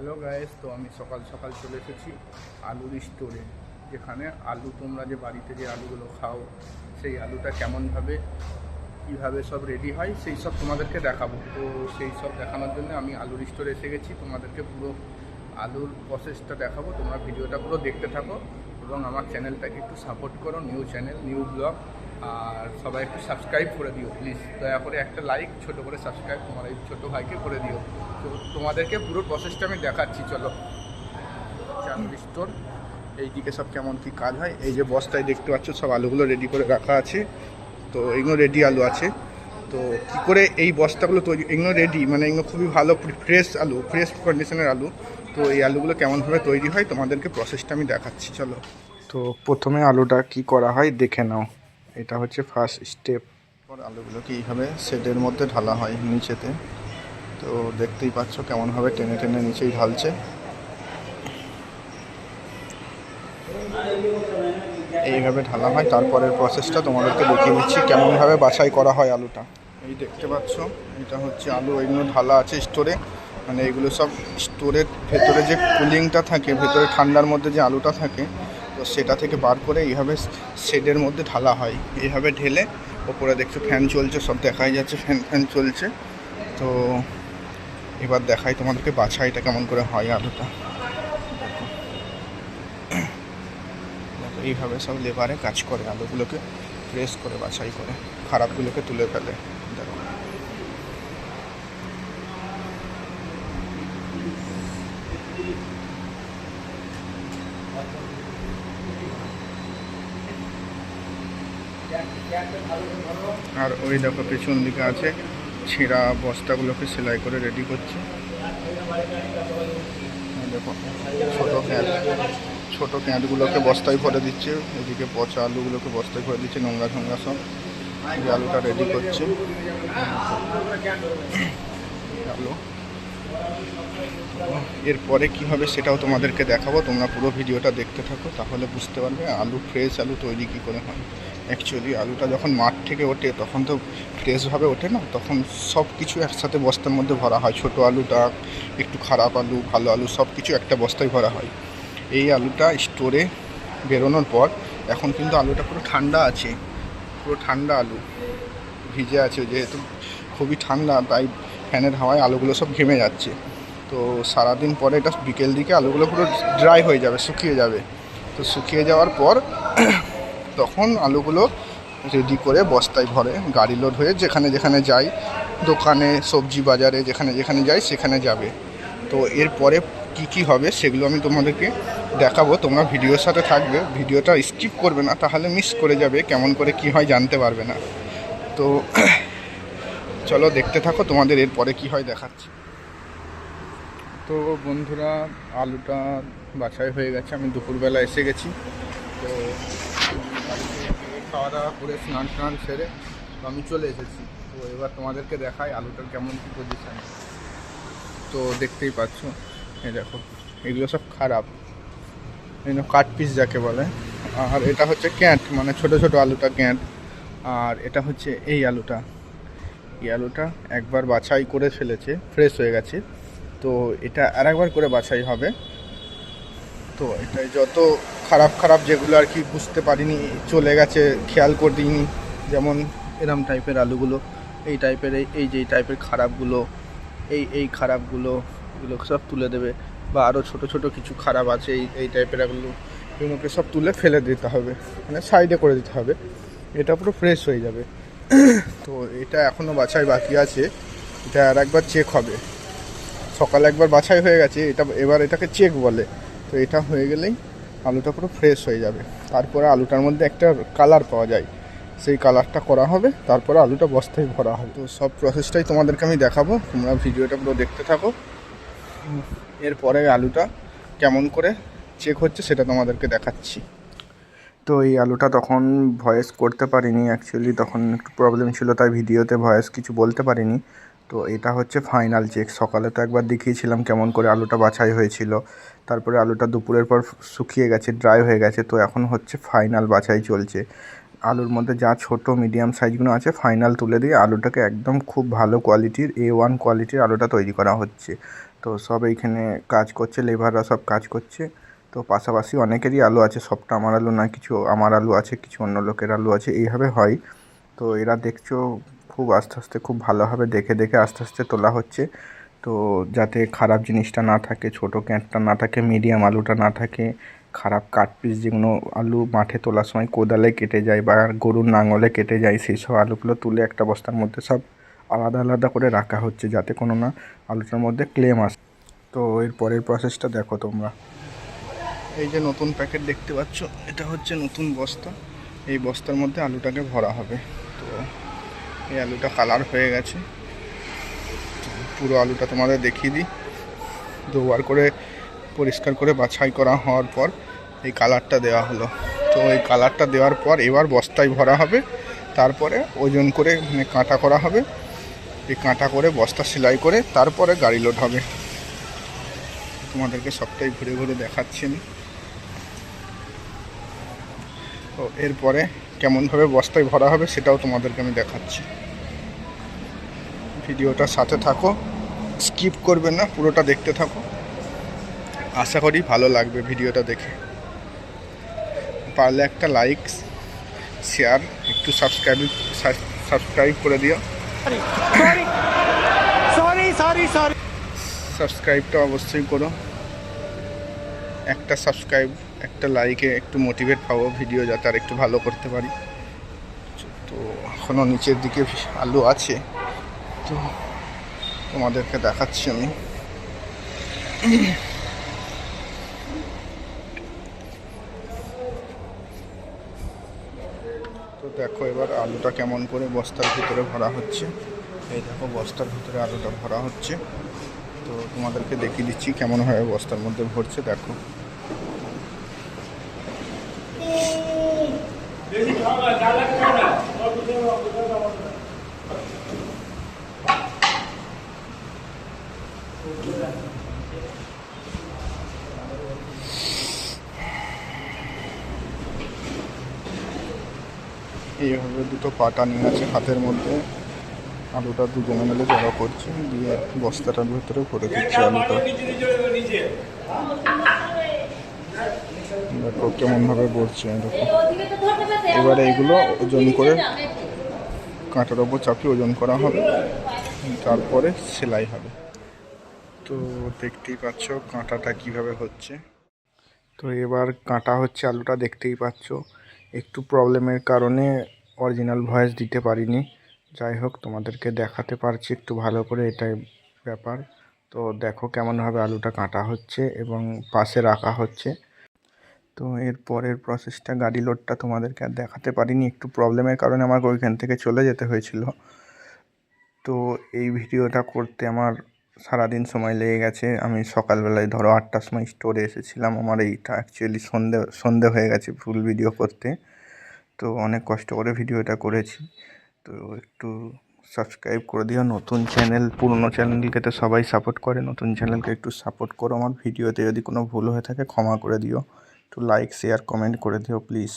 Hello guys তো আমি সকাল সকাল চলে এসেছি আলুর স্টোরে যেখানে আলু তোমরা যে বাড়িতে যে আলুগুলো খাও, সেই আলুটা কেমনভাবে কীভাবে সব রেডি হয়, সেই সব তোমাদেরকে দেখাবো। তো সেই সব দেখানোর জন্য আমি আলুর স্টোরে এসে গেছি, তোমাদেরকে পুরো আলুর প্রসেসটা দেখাবো, তোমরা ভিডিওটা পুরো দেখতে থাকো এবং আমার চ্যানেলটাকে একটু সাপোর্ট করো নিউ চ্যানেল নিউ ব্লগ আর সবাই একটু সাবস্ক্রাইব করে দিও প্লিজ দয়া করে একটা লাইক ছোট করে সাবস্ক্রাইব তোমার এই ছোটো ভাইকে করে দিও। তো তোমাদেরকে পুরো প্রসেসটা আমি দেখাচ্ছি, চলো। চালুর স্টোর এইদিকে সব কেমন কি কাজ হয়। এই যে বস্তায় দেখতে পাচ্ছ, সব আলুগুলো রেডি করে রাখা আছে। তো এগুলো রেডি আলু আছে। তো কী করে এই বস্তাগুলো তৈরি, এগুলো রেডি মানে এগুলো খুবই ভালো ফ্রেশ আলু ফ্রেশ কন্ডিশনের আলু। তো এই আলুগুলো কেমনভাবে তৈরি হয়, তোমাদেরকে প্রসেসটা আমি দেখাচ্ছি, চলো। তো প্রথমে আলুটা কি করা হয়, দেখে নাও। এটা হচ্ছে ফার্স্ট স্টেপ আলুগুলোকে এইভাবে শেডের মধ্যে ঢালা হয়, নিচেতে। তো দেখতেই পাচ্ছ কেমনভাবে টেনে টেনে নিচেই ঢালছে। এইভাবে ঢালা হয়, তারপরের প্রসেসটা তোমাদেরকে দেখিয়ে দিচ্ছি কেমনভাবে বাছাই করা হয় আলুটা। এই দেখতে পাচ্ছ, এটা হচ্ছে আলু, এগুলো ঢালা আছে স্টোরে। মানে এগুলো সব স্টোরের ভেতরে যে কুলিংটা থাকে, ভেতরে ঠান্ডার মধ্যে যে আলুটা থাকে, তো সেটা থেকে বার করে এইভাবে শেডের মধ্যে ঢালা হয়। এইভাবে ঢেলে ওপরে দেখছ ফ্যান চলছে, সব দেখাই যাচ্ছে, ফ্যান ফ্যান চলছে। তো এবার দেখাই তোমাদেরকে বাছাইটা কেমন করে হয় আলুটা। এইভাবে সব লেবারে কাজ করে আলুগুলোকে প্রেস করে, বাছাই করে, খারাপগুলোকে তুলে ফেলে। দেখো। আর ওই দেখো, পেছন দিকে আছে ছেঁড়া বস্তাগুলোকে সেলাই করে রেডি করছে। দেখো, ছোট ক্যাঁট, ছোট ক্যাঁটগুলোকে বস্তায় ভরে দিচ্ছে। এদিকে পচা আলুগুলোকে বস্তায় ভরে দিচ্ছে, নোংরা ঠোংরা সব। এই আলুটা রেডি করছে। এরপরে কি হবে সেটাও তোমাদেরকে দেখাবো। তোমরা পুরো ভিডিওটা দেখতে থাকো, তাহলে বুঝতে পারবে আলু ফ্রেশ আলু তৈরি কী করে হয়। অ্যাকচুয়ালি আলুটা যখন মাঠ থেকে ওঠে, তখন তো ফ্রেশভাবে ওঠে না? তখন সব কিছু একসাথে বস্তার মধ্যে ভরা হয়। ছোট আলুটা একটু খারাপ আলু, ভালো আলু, সব কিছু একটা বস্তায় ভরা হয়। এই আলুটা স্টোরে বেরোনোর পর এখন কিন্তু আলুটা পুরো ঠান্ডা আছে। পুরো ঠান্ডা আলু। ভিজে আছে, যেহেতু খুবই ঠান্ডা, তাই ফ্যানের হাওয়ায় আলুগুলো সব ঘেমে যাচ্ছে। তো সারাদিন পরে এটা বিকেল দিকে আলুগুলো পুরো ড্রাই হয়ে যাবে, শুকিয়ে যাবে। তো শুকিয়ে যাওয়ার পর তখন আলুগুলো রেডি করে বস্তায় ভরে, গাড়ি লোড হয়ে যেখানে যেখানে যাই, দোকানে, সবজি বাজারে, যেখানে যেখানে যাই সেখানে যাবে। তো এরপরে কি কি হবে সেগুলো আমি তোমাদেরকে দেখাবো, তোমরা ভিডিওর সাথে থাকবে, ভিডিওটা স্কিপ করবে না, তাহলে মিস করে যাবে, কেমন করে কি হয় জানতে পারবে না। তো চলো দেখতে থাকো, তোমাদের এরপরে কি হয় দেখাচ্ছি। তো বন্ধুরা, আলুটা বাছাই হয়ে গেছে, আমি দুপুরবেলা এসে গেছি। তো খাওয়া দাওয়া করে স্নান টান সেরে তো আমি চলে এসেছি। তো এবার তোমাদেরকে দেখাই আলুটার কেমন কী পজিশান তো দেখতেই পাচ্ছ, এই দেখো, এগুলো সব খারাপ। এগুলো কাট পিস যাকে বলে। আর এটা হচ্ছে ক্যাঁট মানে ছোট ছোট আলুটা ক্যাঁট। আর এটা হচ্ছে এই আলুটা। এই আলুটা একবার বাছাই করে ফেলেছে ফ্রেশ হয়ে গেছে। তো এটা আর করে বাছাই হবে। তো এটা যত খারাপ খারাপ যেগুলো আর কি বুঝতে পারিনি, চলে গেছে, খেয়াল করিনি। যেমন এরম টাইপের আলুগুলো, এই টাইপের এই যে টাইপের খারাপগুলো, এই এই খারাপগুলো, এগুলো সব তুলে দেবে। বা আরও ছোট ছোট কিছু খারাপ আছে, এই এই টাইপের এগুলো এগুলোকে সব তুলে ফেলে দিতে হবে। মানে সাইডে করে দিতে হবে। এটা পুরো ফ্রেশ হয়ে যাবে। তো এটা এখনও বাছাই বাকি আছে। এটা আর একবার চেক হবে। সকালে একবার বাছাই হয়ে গেছে। এটা, এবার এটাকে চেক বলে। তো এটা হয়ে গেলেই আলুটা পুরো ফ্রেশ হয়ে যাবে। তারপরে আলুটার মধ্যে একটা কালার পাওয়া যায়। সেই কালারটা করা হবে, তারপরে আলুটা বস্তায় ভরা হবে। তো সব প্রসেসটাই তোমাদেরকে আমি দেখাবো, তোমরা ভিডিওটা পুরো দেখতে থাকো। এরপরে আলুটা কেমন করে চেক হচ্ছে সেটা তোমাদেরকে দেখাচ্ছি। তো এই আলুটা তখন ভয়েস করতে পারিনি অ্যাকচুয়ালি তখন একটু প্রবলেম ছিল, তাই ভিডিওতে ভয়েস কিছু বলতে পারিনি। তো এটা হচ্ছে ফাইনাল চেক সকালে তো একবার দেখিয়েছিলাম কেমন করে আলুটা বাছাই হয়েছিল। তারপরে আলুটা দুপুরের পর শুকিয়ে গেছে ড্রাই হয়ে গেছে, তো এখন হচ্ছে ফাইনাল বাছাই চলছে। আলুর মধ্যে যা ছোট মিডিয়াম সাইজগুলো আছে ফাইনাল তুলে দিয়ে আলুটাকে একদম খুব ভালো কোয়ালিটির এ ওয়ান কোয়ালিটির আলুটা তৈরি করা হচ্ছে। তো সব এইখানে কাজ করছে লেবাররা সব কাজ করছে। তো পাশাপাশি অনেকেরই আলু আছে, সবটা আমার আলু না, কিছু আমার আলু আছে, কিছু অন্য লোকের আলু আছে, এইভাবে হয়। তো এরা দেখছ খুব আস্তে আস্তে খুব ভালোভাবে দেখে দেখে আস্তে আস্তে তোলা হচ্ছে। তো যাতে খারাপ জিনিসটা না থাকে, ছোটো ক্যাঁটটা না থাকে মিডিয়াম আলুটা না থাকে, খারাপ কাট পিস যেগুলো আলু মাঠে তোলার সময় কোদালে কেটে যায় বা গরুর নাঙলে কেটে যায় সেই সব আলুগুলো তুলে একটা বস্তার মধ্যে সব আলাদা আলাদা করে রাখা হচ্ছে যাতে কোনো না আলুটার মধ্যে ক্লেম আসে। তো এর পরের প্রসেসটা দেখো তোমরা। এই যে নতুন প্যাকেট দেখতে পাচ্ছ, এটা হচ্ছে নতুন বস্তা। এই বস্তার মধ্যে আলুটাকে ভরা হবে। তো এই আলুটা কালার হয়ে গেছে। পুরো আলুটা তোমাদের দেখিয়ে দিই। দুবার করে পরিষ্কার করে বাছাই করা হওয়ার পর এই কালারটা দেওয়া হলো। তো এই কালারটা দেওয়ার পর এবার বস্তায় ভরা হবে। তারপরে ওজন করে মানে কাঁটা করা হবে। এই কাঁটা করে বস্তা সেলাই করে তারপরে গাড়ি লোড হবে। তোমাদেরকে সবটাই ঘুরে ঘুরে দেখাচ্ছি আমি। তো এরপরে কেমনভাবে বস্তায় ভরা হবে সেটাও তোমাদেরকে আমি দেখাচ্ছি। ভিডিওটা সাথে থাকো স্কিপ করবে না পুরোটা দেখতে থাকো। আশা করি ভালো লাগবে ভিডিওটা দেখে। পারলে একটা লাইক শেয়ার একটু সাবস্ক্রাইব সাবস্ক্রাইব করে দিও। সাবস্ক্রাইবটা অবশ্যই করো। একটা সাবস্ক্রাইব একটা লাইকে একটু মোটিভেট পাবো ভিডিও যাতে আর একটু ভালো করতে পারি। তো এখনও নিচের দিকে আলু আছে। তো তোমাদেরকে দেখাচ্ছি আমি। তো দেখো এবার আলুটা কেমন করে বস্তার ভিতরে ভরা হচ্ছে। এই দেখো, বস্তার ভিতরে আলুটা ভরা হচ্ছে। তো তোমাদেরকে দেখিয়ে দিচ্ছি কেমনভাবে বস্তার মধ্যে ভরছে, দেখো। এইভাবে দুটো পাটা নিয়ে আছে হাতের মধ্যে। আলুটা দুজনে মিলে জড়ো করছে। দিয়ে বস্তাটার ভেতরে ভরে দিচ্ছে আলুটা। দেখো কেমনভাবে ভরছে দেখো এবারে এইগুলো ওজন করে কাঁটার ওপর চাপিয়ে ওজন করা হবে, তারপরে সেলাই হবে। তো দেখতেই পাচ্ছ কাঁটাটা কীভাবে হচ্ছে। তো এবার কাঁটা হচ্ছে আলুটা দেখতেই পাচ্ছ, একটু প্রবলেমের কারণে অরিজিনাল ভয়েস দিতে পারিনি। যাই হোক, তোমাদেরকে দেখাতে পারছি একটু ভালো করে, এটাই ব্যাপার। তো দেখো কেমনভাবে আলুটা কাটা হচ্ছে এবং পাশে রাখা হচ্ছে। তো এর পরের প্রসেসটা গাড়ি লোডটা তোমাদেরকে আর দেখাতে পারিনি। একটু প্রবলেমের কারণে আমাকে ওইখান থেকে চলে যেতে হয়েছিল। তো এই ভিডিওটা করতে আমার সারাদিন সময় লেগে গেছে। আমি সকালবেলায় ধরো আটটার সময় স্টোরে এসেছিলাম। আমার এইটা অ্যাকচুয়ালি সন্ধে সন্ধে হয়ে গেছে ফুল ভিডিও করতে। তো অনেক কষ্ট করে ভিডিওটা করেছি। তো একটু সাবস্ক্রাইব করে দিও। নতুন চ্যানেল পুরনো চ্যানেলকে তো সবাই সাপোর্ট করে। নতুন চ্যানেলকে একটু সাপোর্ট করো আমার। ভিডিওতে যদি কোনো ভুল হয়ে থাকে ক্ষমা করে দিও। একটু লাইক শেয়ার কমেন্ট করে দিও প্লিজ